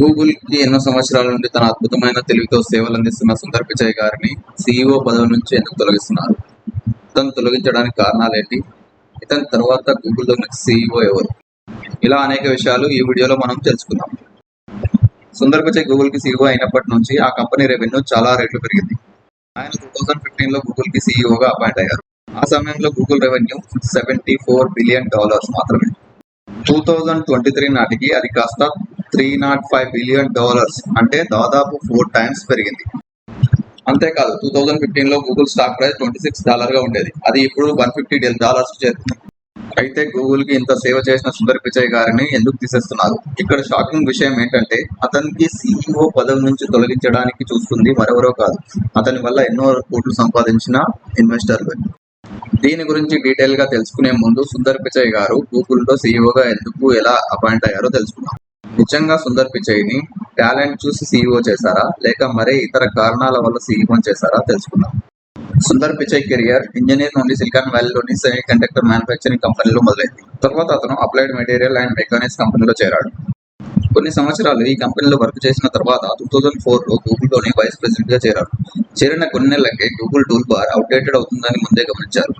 గూగుల్కి ఎన్నో సంవత్సరాల నుండి తన అద్భుతమైన తెలివితో సేవలు అందిస్తున్న సుందర్ పిచాయ్ గారిని సీఈఓ పదవి నుంచి ఎందుకు తొలగిస్తున్నారు? ఇతను తొలగించడానికి కారణాలేంటి? ఇతని తర్వాత గూగుల్ సీఈఓ ఎవరు? ఇలా అనేక విషయాలు ఈ వీడియోలో మనం తెలుసుకుందాం. సుందర్ పిచాయ్ గూగుల్కి సీఈఓ అయినప్పటి నుంచి ఆ కంపెనీ రెవెన్యూ చాలా రేట్లు పెరిగింది. ఆయన టూ థౌసండ్ ఫిఫ్టీన్లో గూగుల్కి సీఈఓగా అపాయింట్ అయ్యారు. ఆ సమయంలో Google revenue seventy four billion dollars మాత్రమే. టూ థౌజండ్ ట్వంటీ త్రీ నాటికి అది కాస్త three naught five billion dollars అంటే దాదాపు ఫోర్ టైమ్స్ పెరిగింది. అంతేకాదు టూ థౌజండ్ ఫిఫ్టీన్లో Google stock price twenty six డాలర్గా ఉండేది. అది ఇప్పుడు వన్ ఫిఫ్టీ డాలర్స్ చేరుతుంది అయితే గూగుల్కి ఇంత సేవ చేసిన సుందర్ పిచాయ్ గారిని ఎందుకు తీసేస్తున్నారు? ఇక్కడ షాకింగ్ విషయం ఏంటంటే అతనికి సీఈఓ పదవి నుంచి తొలగించడానికి చూస్తుంది మరెవరో కాదు. అతని వల్ల ఎన్నో కోట్లు సంపాదించిన ఇన్వెస్టర్లు దీని గురించి డీటెయిల్గా తెలుసుకునే ముందు సుందర్ పిచాయ్ గారు గూగుల్లో సీఈఓగా ఎందుకు ఎలా అపాయింట్ అయ్యారో తెలుసుకున్నాం నిజంగా సుందర్ పిచాయ్ని టాలెంట్ చూసి సీఈఓ చేశారా? లేక మరే ఇతర కారణాల వల్ల సీఈఓ చేశారా? తెలుసుకుందాం. సుందర్ పిచాయ్ కెరియర్ ఇంజనీర్ నుండి సిలికాన్ వ్యాలీలోని సెమీ కండక్టర్ మ్యానుఫ్యాక్చరింగ్ కంపెనీలో మొదలైంది. తర్వాత అతను అప్లైడ్ మెటీరియల్ అండ్ మెకానిక్స్ కంపెనీలో చేరాడు. కొన్ని సంవత్సరాలు ఈ కంపెనీలో వర్క్ చేసిన తర్వాత టూ థౌజండ్ ఫోర్లో గూగుల్ వైస్ ప్రెసిడెంట్గా చేరారు చేరిన కొన్ని నెలలకే గూగుల్ టూల్ బార్ అవుట్డేటెడ్ అవుతుందని ముందే గమనించారు.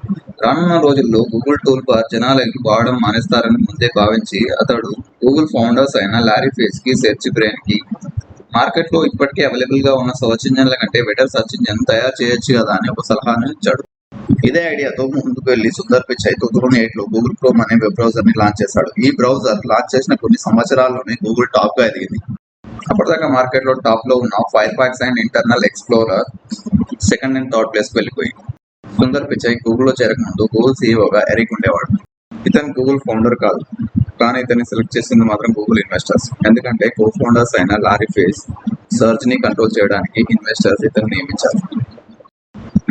రానున్న రోజుల్లో గూగుల్ టూల్ బార్ జనాలకి వాడడం మానేస్తారని ముందే భావించి అతడు గూగుల్ ఫౌండర్స్ అయిన లారీ ఫేస్కి సెర్చ్ బ్రెయిన్కి మార్కెట్లో ఇప్పటికే అవైలబుల్గా ఉన్న సర్చ్ ఇంజన్ల కంటే బెటర్ సర్చ్ ఇంజన్ తయారు చేయొచ్చు కదా అని ఒక సలహాను ఇచ్చాడు. ఇదే ఐడియాతో ముందుకు వెళ్ళి సుందర్ పిచాయ్ టూ థౌసండ్ ఎయిట్లో గూగుల్ క్రోమ్ అనే వెబ్ బ్రౌజర్ని లాంచ్ చేశాడు. ఈ బ్రౌజర్ లాంచ్ చేసిన కొన్ని సంవత్సరాల్లోనే గూగుల్ టాప్గా ఎదిగింది. అప్పటిదాకా మార్కెట్లో టాప్లో ఉన్న Firefox and Internet Explorer second and third ప్లేస్కి వెళ్ళిపోయింది. సుందర్ పిచాయ్ గూగుల్లో చేరక గూగుల్ సీఈఓగా ఎరిక్ ఉండేవాడు. ఇతను గూగుల్ ఫౌండర్ కాదు. కానీ ఇతన్ని సెలెక్ట్ చేసింది మాత్రం గూగుల్ ఇన్వెస్టర్స్ ఎందుకంటే కో ఫౌండర్స్ అయిన లారీ ఫేస్ సర్చ్ని కంట్రోల్ చేయడానికి ఇన్వెస్టర్స్ ఇతను నియమించారు.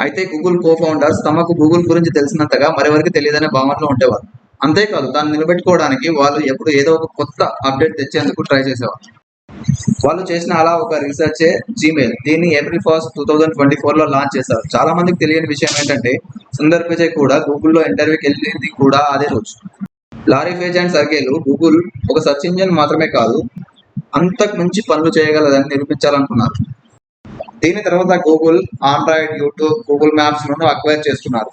అయితే గూగుల్ కో ఫౌండర్స్ తమకు గూగుల్ గురించి తెలిసినంతగా మరెవరికి తెలియదనే భావనలో ఉండేవారు. అంతేకాదు దాన్ని నిలబెట్టుకోవడానికి వాళ్ళు ఎప్పుడు ఏదో ఒక కొత్త అప్డేట్ తెచ్చేందుకు ట్రై చేసేవారు. వాళ్ళు చేసిన అలా ఒక రీసెర్చ్ జీమెయిల్ దీన్ని April first two thousand twenty ఫోర్లో లాంచ్ చేశారు. చాలా మందికి తెలియని విషయం ఏంటంటే సుందర్ పిచాయ్ కూడా గూగుల్లో ఇంటర్వ్యూకి వెళ్ళింది కూడా అదే రోజు. లారీ ఫేజ్ అండ్ సర్గేలు గూగుల్ ఒక సర్చ్ ఇంజిన్ మాత్రమే కాదు అంతకు మించి పనులు చేయగలదని నిరూపించాలనుకున్నారు. దీని తర్వాత Google Android YouTube Google Maps acquire చేస్తున్నారు.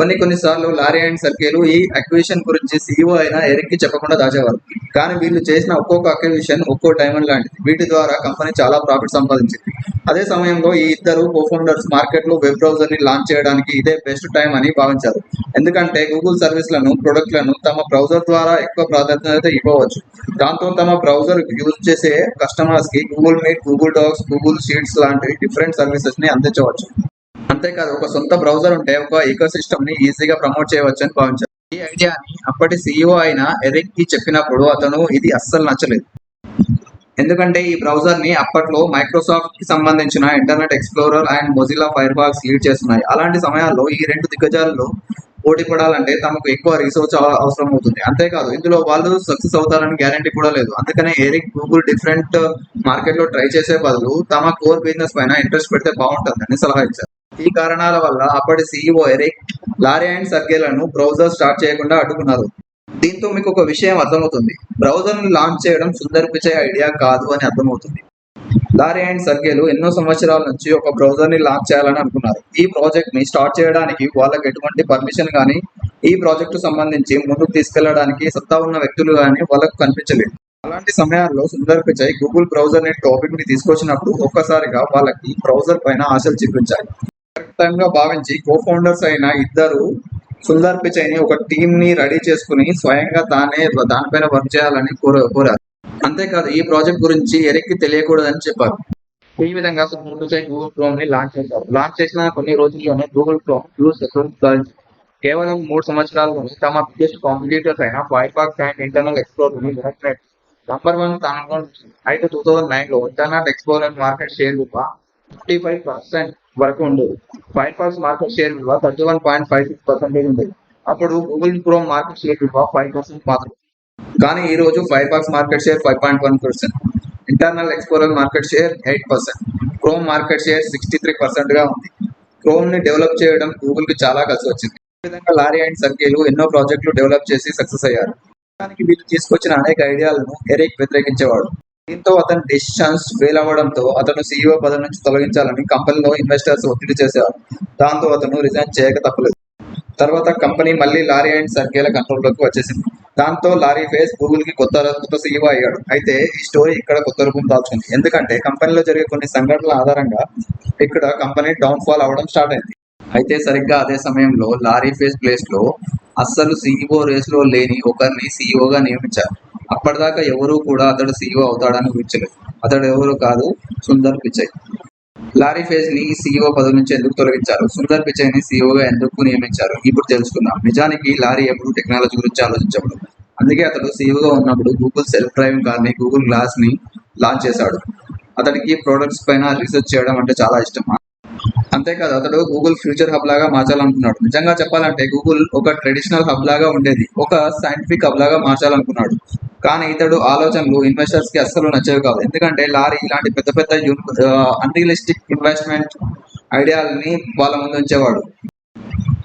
కొన్ని కొన్ని సార్లు లారీ అండ్ సర్కేలు ఈ అక్విజిషన్ గురించి సీఈఓ అయినా ఎరిక్కి చెప్పకుండా దాచేవారు. కానీ వీళ్ళు చేసిన ఒక్కొక్క అక్విజిషన్ ఒక్కో డైమండ్ లాంటిది. వీటి ద్వారా కంపెనీ చాలా ప్రాఫిట్ సంపాదించింది. అదే సమయంలో ఈ ఇద్దరు కోఫౌండర్స్ మార్కెట్లో వెబ్ బ్రౌజర్ని లాంచ్ చేయడానికి ఇదే బెస్ట్ టైం అని భావించారు. ఎందుకంటే గూగుల్ సర్వీస్లను ప్రొడక్ట్లను తమ బ్రౌజర్ ద్వారా ఎక్కువ ప్రాధాన్యత ఇవ్వవచ్చు. దాంతో తమ బ్రౌజర్ యూజ్ చేసే కస్టమర్స్కి Google Meet Google Docs Google Sheets లాంటి డిఫరెంట్ సర్వీసెస్ని అందించవచ్చు. అంతేకాదు ఒక సొంత బ్రౌజర్ ఉంటే ఒక ఈకో సిస్టమ్ని ఈజీగా ప్రమోట్ చేయవచ్చు అని భావించారు. ఈ ఐడియాని అప్పటి సీఈఓ అయిన ఎరిక్కి చెప్పినప్పుడు అతను ఇది అస్సలు నచ్చలేదు. ఎందుకంటే ఈ బ్రౌజర్ని అప్పట్లో మైక్రోసాఫ్ట్కి సంబంధించిన Internet Explorer and Mozilla Firefox lead చేస్తున్నాయి. అలాంటి సమయాల్లో ఈ రెండు దిగ్గజాలలో పోటీ పడాలంటే తమకు ఎక్కువ రీసోర్స్ అవసరం అవుతుంది. అంతేకాదు ఇందులో వాళ్ళు సక్సెస్ అవుతారని గ్యారంటీ కూడా లేదు. అందుకనే ఎరిక్ గూగుల్ డిఫరెంట్ మార్కెట్లో ట్రై చేసే బదులు తమ కోర్ బిజినెస్ పైన ఇంట్రెస్ట్ పెడితే బాగుంటుందని సలహా ఇచ్చారు. ఈ కారణాల వల్ల అప్పటి సీఈఓ ఎరిక్ లారీ అండ్ సర్గేలను బ్రౌజర్ స్టార్ట్ చేయకుండా అడ్డుకున్నారు. దీంతో మీకు ఒక విషయం అర్థమవుతుంది. బ్రౌజర్ను లాంచ్ చేయడం సుందర్ పిచే ఐడియా కాదు అని అర్థమవుతుంది. లారీ అండ్ సర్గేలు ఎన్నో సంవత్సరాల నుంచి ఒక బ్రౌజర్ని లాంచ్ చేయాలని అనుకున్నారు. ఈ ప్రాజెక్ట్ని స్టార్ట్ చేయడానికి వాళ్ళకి ఎటువంటి పర్మిషన్ కానీ ఈ ప్రాజెక్ట్ సంబంధించి ముందుకు తీసుకెళ్ళడానికి సత్తా ఉన్న వ్యక్తులు కానీ వాళ్ళకు కనిపించలేదు. అలాంటి సమయాల్లో సుందర్ పిచాయ్ గూగుల్ బ్రౌజర్ అనే టాపిక్ని తీసుకొచ్చినప్పుడు ఒక్కసారిగా వాళ్ళకి బ్రౌజర్ పైన ఆశలు చూపించాయి గా భావించి కో ఫౌండర్స్ అయిన ఇద్దరు సుందర్ పిచై ని ఒక టీం ని రెడీ చేసుకుని స్వయంగా తానే దానిపైన వర్క్ చేయాలని కోర- కోరారు. అంతేకాదు ఈ ప్రాజెక్ట్ గురించి ఎరక్కి తెలియకూడదని చెప్పారు. ఈ విధంగా సుందర్ పిచై గూగుల్ క్రోమ్ని లాంచ్ చేశారు. లాంచ్ చేసిన కొన్ని రోజుల్లోనే గూగుల్ క్రోమ్ యూస్ కేవలం మూడు సంవత్సరాల్లోనే తమ బిగ్గెస్ట్ కాంపిటీటర్స్ అయిన ఫైర్ ఫాక్స్ అండ్ ఇంటర్నల్ ఎక్స్ప్లోర్ని నంబర్ వన్ స్థానంలో అయితే టూ థౌసండ్ నైన్లో ఇంటర్నల్ ఎక్స్ప్లోరర్ మార్కెట్ షేర్ రూప ఫిఫ్టీ ఫైవ్ పర్సెంట్ వరకు ఉండేది ఫైర్ ఫాక్స్ మార్కెట్ షేర్ విలువ thirty one point five six percentage ఉండేది అప్పుడు గూగుల్ క్రోమ్ మార్కెట్ షేర్ విలువ ఫైవ్ పర్సెంట్ మాత్రమే. కానీ ఈ రోజు Firefox market share five point one percent Internet Explorer market share eight percent Chrome market share sixty three పర్సెంట్గా ఉంది. క్రోమ్ని డెవలప్ చేయడం గూగుల్కి చాలా కలిసి వచ్చింది. విధంగా లారీ అండ్ సర్కిల్ ఎన్నో ప్రాజెక్టులు డెవలప్ చేసి సక్సెస్ అయ్యారు. దానికి వీళ్ళు తీసుకొచ్చిన అనేక ఐడియాలను ఎరిక్ వ్యతిరేకించేవాడు. దీంతో అతని డెసిషన్స్ ఫెయిల్ అవ్వడంతో అతను సీఈఓ పదవి నుంచి తొలగించాలని కంపెనీలో ఇన్వెస్టర్స్ ఒత్తిడి చేశారు. దాంతో అతను రిజైన్ చేయక తప్పలేదు. తర్వాత కంపెనీ మళ్ళీ లారీ అండ్ సర్కేల కంట్రోల్లోకి వచ్చేసింది. దాంతో లారీ ఫేస్ గూగుల్కి కొత్త కొత్త సీఈఓ అయ్యాడు. అయితే ఈ స్టోరీ ఇక్కడ కొత్త రూపం దాల్చుకుంది. ఎందుకంటే కంపెనీలో జరిగే కొన్ని సంఘటనల ఆధారంగా ఇక్కడ కంపెనీ డౌన్ ఫాల్ అవ్వడం స్టార్ట్ అయింది. అయితే సరిగ్గా అదే సమయంలో లారీ ఫేస్ ప్లేస్లో అస్సలు సీఈఓ రేస్లో లేని ఒకరిని సీఈఓగా నియమించారు. అప్పటిదాకా ఎవరూ కూడా అతడు సీఈఓ అవుతాడని ఊహించలేదు. అతడు ఎవరు కాదు సుందర్ పిచై లారీ ఫేజ్ని సీఈఓ పదవి నుంచి ఎందుకు తొలగించారు? సుందర్ పిచై ని సీఈఓగా ఎందుకు నియమించారు? ఇప్పుడు తెలుసుకుందాం. నిజానికి లారీ ఎప్పుడు టెక్నాలజీ గురించి ఆలోచించబడు అందుకే అతడు సీఈఓగా ఉన్నప్పుడు గూగుల్ సెల్ఫ్ డ్రైవింగ్ కార్ని గూగుల్ గ్లాస్ని లాంచ్ చేశాడు. అతడికి ప్రొడక్ట్స్ పైన రీసెర్చ్ చేయడం అంటే చాలా ఇష్టం అంతేకాదు అతడు గూగుల్ ఫ్యూచర్ హబ్ లాగా మార్చాలనుకున్నాడు. నిజంగా చెప్పాలంటే గూగుల్ ఒక ట్రెడిషనల్ హబ్ లాగా ఉండేది. ఒక సైంటిఫిక్ హబ్ లాగా మార్చాలనుకున్నాడు. కానీ ఇతడు ఆలోచనలు ఇన్వెస్టర్స్కి అస్సలు నచ్చేవి కాదు ఎందుకంటే లారీ ఇలాంటి పెద్ద పెద్ద అన్రియలిస్టిక్ ఇన్వెస్ట్మెంట్ ఐడియాలని వాళ్ళ ముందు ఉంచేవాడు.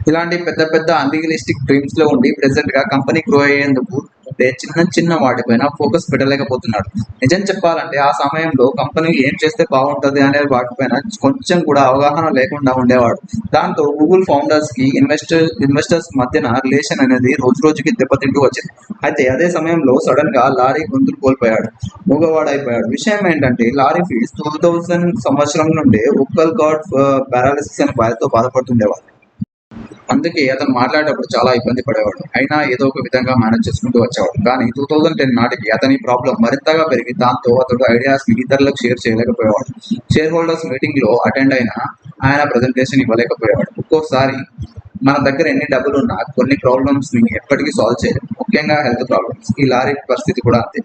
ఇలాంటి పెద్ద పెద్ద అన్రియలిస్టిక్ డ్రీమ్స్లో ఉండి ప్రెసెంట్గా కంపెనీ గ్రో అయ్యేందుకు లేకపోతే చిన్న చిన్న వాటిపైన ఫోకస్ పెట్టలేకపోతున్నాడు. నిజం చెప్పాలంటే ఆ సమయంలో కంపెనీ ఏం చేస్తే బాగుంటది అనే వాటిపైన కొంచెం కూడా అవగాహన లేకుండా ఉండేవాడు. దాంతో గూగుల్ ఫౌండర్స్కి ఇన్వెస్టర్ ఇన్వెస్టర్స్ మధ్యన రిలేషన్ అనేది రోజు రోజుకి దెబ్బతింటూ వచ్చింది. అయితే అదే సమయంలో సడన్గా లారీ గొంతులు కోల్పోయాడు. మూగవాడైపోయాడు. విషయం ఏంటంటే లారీ ఫీజ్ టూ థౌజండ్ సంవత్సరం నుండే ఉక్కల్ గాడ్ uh, పారాలిసిస్ అనే బాధతో బాధపడుతుండేవాడు అందుకే అతను మాట్లాడేటప్పుడు చాలా ఇబ్బంది పడేవాడు. అయినా ఏదో ఒక విధంగా మేనేజ్ చేసుకుంటూ వచ్చేవాడు. కానీ టూ థౌజండ్ టెన్ నాటికి అతని ప్రాబ్లం మరింతగా పెరిగి దాంతో అతడు ఐడియాస్ని ఇతరులకు షేర్ చేయలేకపోయేవాడు. షేర్ హోల్డర్స్ మీటింగ్లో అటెండ్ అయిన ఆయన ప్రజెంటేషన్ ఇవ్వలేకపోయేవాడు. ఒక్కోసారి మన దగ్గర ఎన్ని డబ్బులు ఉన్నా కొన్ని ప్రాబ్లమ్స్ని ఎప్పటికీ సాల్వ్ చేయలేం. ముఖ్యంగా హెల్త్ ప్రాబ్లమ్స్ ఈ లారీ పరిస్థితి కూడా అంతే.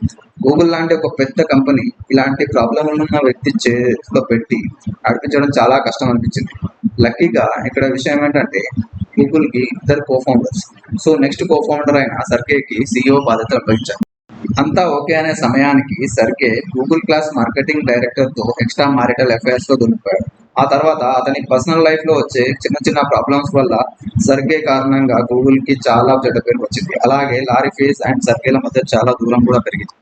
గూగుల్ లాంటి ఒక పెద్ద కంపెనీ ఇలాంటి ప్రాబ్లం ఉన్న వ్యక్తి చేతిలో పెట్టి నడిపించడం చాలా కష్టం అనిపించింది. లక్కీగా ఇక్కడ విషయం ఏంటంటే గూగుల్కి ఇద్దరు co founders so next co founder అయిన సర్కేకి సిఇఓ బాధ్యతలు అప్పగించారు. అంతా ఓకే అనే సమయానికి సర్కే గూగుల్ క్లాస్ మార్కెటింగ్ డైరెక్టర్తో ఎక్స్ట్రా మారిటల్ అఫైర్స్లో దొరికిపోయాడు. ఆ తర్వాత అతని పర్సనల్ లైఫ్లో వచ్చే చిన్న చిన్న ప్రాబ్లమ్స్ వల్ల సర్గే కారణంగా గూగుల్కి చాలా చెడ్డ పేరు వచ్చింది. అలాగే లారీ ఫేస్ అండ్ సర్గేల మధ్య చాలా దూరం కూడా పెరిగింది.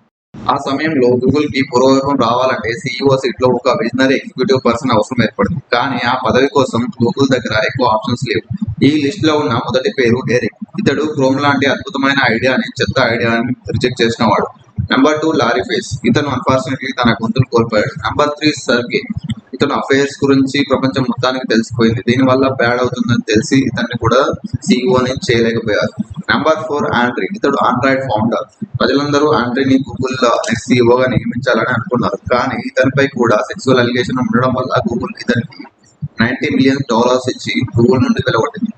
ఆ సమయంలో గూగుల్కి పూర్వవైభవం రావాలంటే సీఈఓ సీట్లో ఒక విజనరీ ఎగ్జిక్యూటివ్ పర్సన్ అవసరం ఏర్పడింది. కానీ ఆ పదవి కోసం గూగుల్ దగ్గర ఎక్కువ ఆప్షన్స్ లేవు. ఈ లిస్ట్లో ఉన్న మొదటి పేరు డెరిక్. ఇతడు క్రోమ్ లాంటి అద్భుతమైన ఐడియాని చెత్త ఐడియాని రిజెక్ట్ చేసిన వాడు. Number two Larry Page. ఇతను అన్ఫార్చునేట్లీ తన గొంతులు కోల్పోయాడు. నెంబర్ త్రీ సర్గే ఇతను అఫైర్స్ గురించి ప్రపంచం మొత్తానికి తెలిసిపోయింది. దీనివల్ల బ్యాడ్ అవుతుందని తెలిసి ఇతన్ని కూడా సీఈఓని చేయలేకపోయారు. నెంబర్ ఫోర్ ఆండ్రీ ఇతడు ఆండ్రాయిడ్ ఫౌండర్ ప్రజలందరూ ఆండ్రీని గూగుల్ నెక్స్ట్ సీఈఓగా నియమించాలని అనుకున్నారు. కానీ ఇతనిపై కూడా సెక్సువల్ అలిగేషన్ ఉండడం వల్ల గూగుల్ ఇతనికి నైన్టీ మిలియన్ డాలర్స్ ఇచ్చి గూగుల్ నుండి వెలగొట్టింది.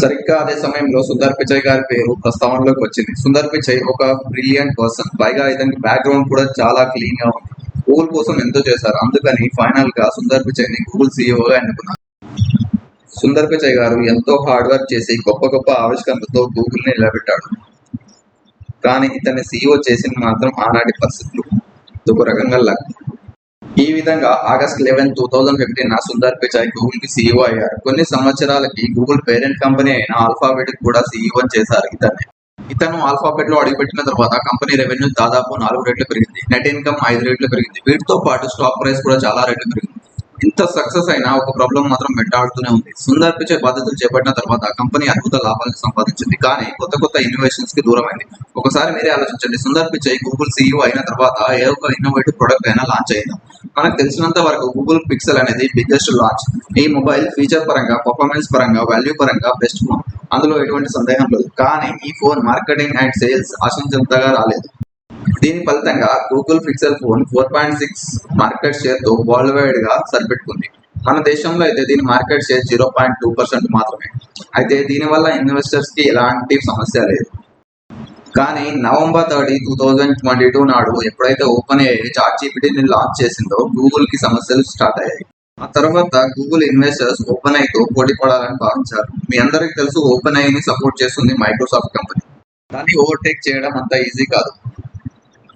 సరిగ్గా అదే సమయంలో సుందర్ పిచై గారి పేరు ప్రస్తావనలోకి వచ్చింది. సుందర్ పిచయ్ ఒక బ్రిలియంట్ పర్సన్ పైగా ఇతనికి బ్యాక్గ్రౌండ్ కూడా చాలా క్లీన్గా ఉంది. గూగుల్ కోసం ఎంతో చేశారు. అందుకని ఫైనల్గా సుందర్ పిచైని గూగుల్ సీఈఓగా ఎన్నుకున్నారు. సుందర్ పిచై గారు ఎంతో హార్డ్ వర్క్ చేసి గొప్ప గొప్ప ఆవిష్కరణలతో గూగుల్ని నిలబెట్టాడు. కానీ ఇతన్ని సీఈఓ చేసింది మాత్రం ఆనాటి పరిస్థితులు. ఇదొక రకంగా లక్. ఈ విధంగా August eleven two thousand fifteen Sundar Pichai గూగుల్కి CEO అయ్యారు. కొన్ని సంవత్సరాలకి గూగుల్ పేరెంట్ కంపెనీ అయిన ఆల్ఫాబెట్ కూడా సీఈఓ చేశారు ఇతన్ని. ఇతను ఆల్ఫాబెట్లో అడుగుపెట్టిన తర్వాత కంపెనీ రెవెన్యూ దాదాపు నాలుగు రెట్లు పెరిగింది. నెట్ ఇన్కమ్ ఐదు రెట్లు పెరిగింది. వీటితో పాటు స్టాక్ ప్రైస్ కూడా చాలా రెట్లు పెరిగింది. ఇంత సక్సెస్ అయినా ఒక ప్రాబ్లం మాత్రం వెంటాడుతూనే ఉంది. సుందర్ పిచే బాధ్యతలు చేపట్టిన తర్వాత కంపెనీ అద్భుత లాభాలను సంపాదించింది. కానీ కొత్త కొత్త ఇన్నోవేషన్స్కి దూరమైంది. ఒకసారి మీరే ఆలోచించండి. సుందర్ పిచై గూగుల్ సీఈఓ అయిన తర్వాత ఏ ఒక్క ఇన్నోవేటివ్ ప్రొడక్ట్ అయినా లాంచ్ అయిందా? మనకు తెలిసినంత వరకు గూగుల్ పిక్సెల్ అనేది బిగ్గెస్ట్ లాంచ్ ఈ మొబైల్ ఫీచర్ పరంగా పర్ఫార్మెన్స్ పరంగా వాల్యూ పరంగా బెస్ట్ ఫోన్ అందులో ఎటువంటి సందేహం లేదు. కానీ ఈ ఫోన్ మార్కెటింగ్ అండ్ సేల్స్ ఆశించినంతగా రాలేదు. దీని ఫలితంగా Google Pixel phone four point six market షేర్తో world వైడ్గా సరిపెట్టుకుంది. మన దేశంలో అయితే దీని market share zero point two percent మాత్రమే. అయితే దీనివల్ల ఇన్వెస్టర్స్కి ఎలాంటి సమస్య లేదు. కానీ November thirty two thousand twenty two నాడు ఎప్పుడైతే ఓపెన్ అయ్యి చాట్ జీపీటీని లాంచ్ చేసిందో గూగుల్కి సమస్యలు స్టార్ట్ అయ్యాయి. ఆ తర్వాత గూగుల్ ఇన్వెస్టర్స్ ఓపెన్ ఐతో పోటీ పడాలని భావించారు. మీ అందరికి తెలుసు ఓపెన్ ఐని సపోర్ట్ చేస్తుంది మైక్రోసాఫ్ట్ కంపెనీ. దాన్ని ఓవర్టేక్ చేయడం అంత ఈజీ కాదు.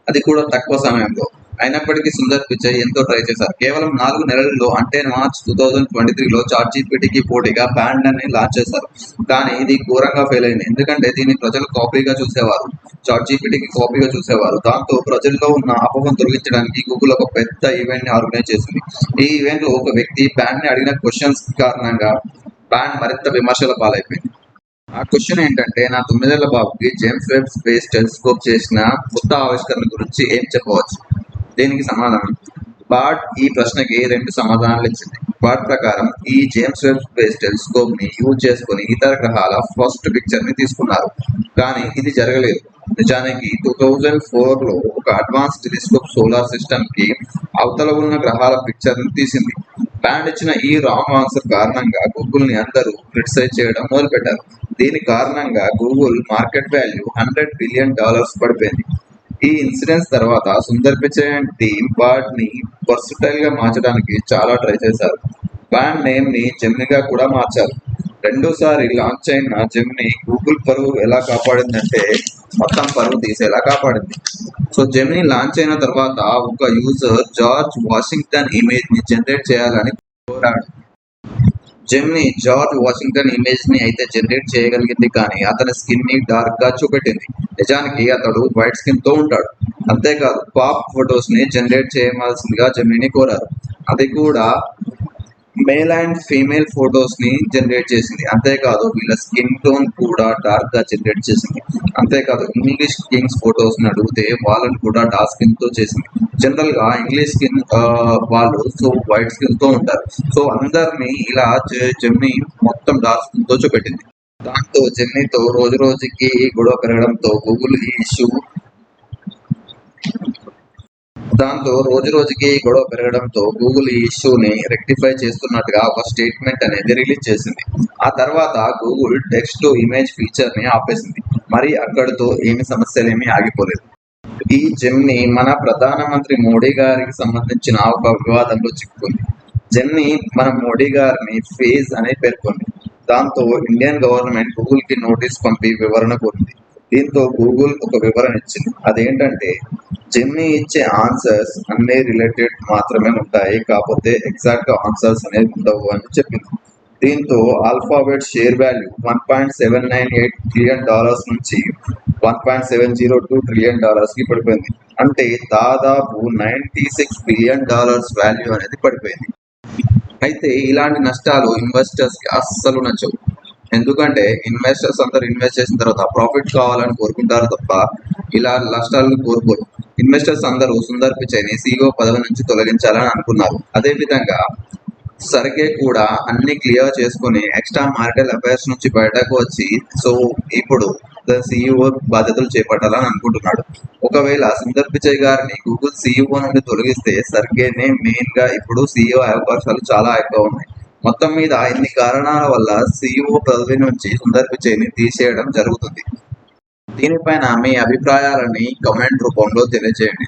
అది కూడా తక్కువ సమయంలో. అయినప్పటికీ సుందర్ పిచై ఎంతో ట్రై చేశారు. కేవలం నాలుగు నెలల్లో అంటే మార్చ్ టూ థౌజండ్ ట్వంటీ త్రీలో చార్ట్ జీపీటీకి పోటీగా బ్యాండ్ అని లాంచ్ చేశారు. కానీ ఇది ఘోరంగా ఫెయిల్ అయింది. ఎందుకంటే దీన్ని ప్రజలు కాపీగా చూసేవారు. చార్ట్ జీపీటీకి కాపీగా చూసేవారు. దాంతో ప్రజల్లో ఉన్న అపోహం తొలగించడానికి గూగుల్ ఒక పెద్ద ఈవెంట్ని ఆర్గనైజ్ చేసింది. ఈ ఈవెంట్లో ఒక వ్యక్తి బ్యాండ్ని అడిగిన క్వశ్చన్స్ కారణంగా బ్యాండ్ మరింత విమర్శల పాలైపోయింది. ఆ క్వశ్చన్ ఏంటంటే నా తొమ్మిదేళ్ళ బాబుకి జేమ్స్ వెబ్ స్పేస్ టెలిస్కోప్ చేసిన కొత్త ఆవిష్కరణ గురించి ఏం చెప్పవచ్చు? దీనికి సమాధానం? బాట్ ఈ ప్రశ్నకి రెండు సమాధానాలు ఇచ్చింది. బాట్ ప్రకారం ఈ జేమ్స్ వెబ్ స్పేస్ టెలిస్కోప్ని యూజ్ చేసుకుని ఇతర గ్రహాల ఫస్ట్ పిక్చర్ని తీసుకున్నారు. కానీ ఇది జరగలేదు. నిజానికి టూ థౌజండ్ ఫోర్లో ఒక అడ్వాన్స్ టెలిస్కోప్ సోలార్ సిస్టమ్కి అవతల ఉన్న గ్రహాల పిక్చర్ని తీసింది. బ్యాండ్ ఇచ్చిన ఈ రాంగ్ ఆన్సర్ కారణంగా గూగుల్ని అందరూ క్రిటిసైజ్ చేయడం మొదలుపెట్టారు. దీని కారణంగా Google market value hundred billion dollars పడిపోయింది. ఈ ఇన్సిడెంట్స్ తర్వాత సుందర్ పిచై అండ్ టీమ్ బాట్ని గా మార్చడానికి చాలా ట్రై చేశారు. బ్యాండ్ నేమ్ని జెమినిగా కూడా మార్చారు. రెండోసారి లాంచ్ అయిన జెమ్ని గూగుల్ పరువు ఎలా కాపాడిందంటే మొత్తం పరువు తీసేలా కాపాడింది. సో జెమ్ని లాంచ్ అయిన తర్వాత ఒక యూజర్ జార్జ్ వాషింగ్టన్ ఇమేజ్ని జనరేట్ చేయాలని కోరాడు. జెమిని జార్జ్ వాషింగ్టన్ ఇమేజ్ని అయితే జనరేట్ చేయగలిగింది కానీ అతని స్కిన్ని డార్క్గా చూపెట్టింది. నిజానికి అతడు వైట్ స్కిన్తో ఉంటాడు. అంతేకాదు పాప్ ఫొటోస్ని జనరేట్ చేయవలసిందిగా జెమిని కోరారు. అది కూడా మేల్ అండ్ ఫీమేల్ ఫొటోస్ని జనరేట్ చేసింది. అంతేకాదు వీళ్ళ స్కిన్ టోన్ కూడా డార్క్గా జనరేట్ చేసింది. అంతేకాదు ఇంగ్లీష్ కింగ్స్ ఫొటోస్ని అడిగితే వాళ్ళని కూడా డార్క్ స్కిన్తో చేసింది. జనరల్గా ఇంగ్లీష్ స్కిన్ వాళ్ళు సో వైట్ స్కిన్తో ఉంటారు. సో అందరిని ఇలా జెమ్ని మొత్తం డార్క్ స్కిన్తో చూపెట్టింది. దాంతో జెమ్నీతో రోజు రోజుకి గొడవ పెరగడంతో గూగుల్ ఈ ఇష్యూ దాంతో రోజు రోజుకి గొడవ పెరగడంతో గూగుల్ ఈ ఇష్యూని రెక్టిఫై చేస్తున్నట్టుగా ఒక స్టేట్మెంట్ అనేది రిలీజ్ చేసింది. ఆ తర్వాత గూగుల్ టెక్స్ట్ టు ఇమేజ్ ఫీచర్ని ఆపేసింది. మరి అక్కడితో ఏమి సమస్యలేమీ ఆగిపోలేదు. ఈ జెమ్ని మన ప్రధానమంత్రి మోడీ గారికి సంబంధించిన ఒక వివాదంలో చిక్కుకుంది. జెమ్ని మన మోడీ గారిని ఫేజ్ అని పేర్కొంది. దాంతో ఇండియన్ గవర్నమెంట్ గూగుల్కి నోటీస్ పంపి వివరణ కోరింది. దీంతో గూగుల్ ఒక వివరణ ఇచ్చింది. అదేంటంటే జెమ్ని ఇచ్చే ఆన్సర్స్ అన్ని రిలేటెడ్ మాత్రమే ఉంటాయి కాకపోతే ఎగ్జాక్ట్గా ఆన్సర్స్ అనేవి ఉండవు అని చెప్పింది. దీంతో Alphabet share value one point seven nine eight trillion dollars నుంచి one point seven zero two trillion డాలర్స్కి పడిపోయింది. అంటే దాదాపు ninety six billion dollars value అనేది పడిపోయింది. అయితే ఇలాంటి నష్టాలు ఇన్వెస్టర్స్కి అస్సలు నచ్చవు. ఎందుకంటే ఇన్వెస్టర్స్ అందరు ఇన్వెస్ట్ చేసిన తర్వాత ప్రాఫిట్ కావాలని కోరుకుంటారు తప్ప ఇలా నష్టాలను కోరుకోరు. ఇన్వెస్టర్స్ అందరూ సుందర్ పిచైని సీఈఓ పదవి నుంచి తొలగించాలని అనుకున్నారు. అదే విధంగా సర్గే కూడా అన్ని క్లియర్ చేసుకుని ఎక్స్ట్రా మారిటల్ అఫైర్స్ నుంచి బయటకు వచ్చి సో ఇప్పుడు సీఈఓ బాధ్యతలు చేపట్టాలని అనుకుంటున్నాడు. ఒకవేళ సుందర్ పిచై గారిని గూగుల్ సీఈఓ నుండి తొలగిస్తే సర్గేనే మెయిన్గా ఇప్పుడు సీఈఓ అవకాశాలు చాలా ఎక్కువ ఉన్నాయి. మొత్తం మీద ఇన్ని కారణాల వల్ల సీఈఓ పదవి నుంచి సుందర్ పిచైని తీసేయడం జరుగుతుంది. దీనిపైన మీ అభిప్రాయాలని కమెంట్ రూపంలో తెలియజేయండి.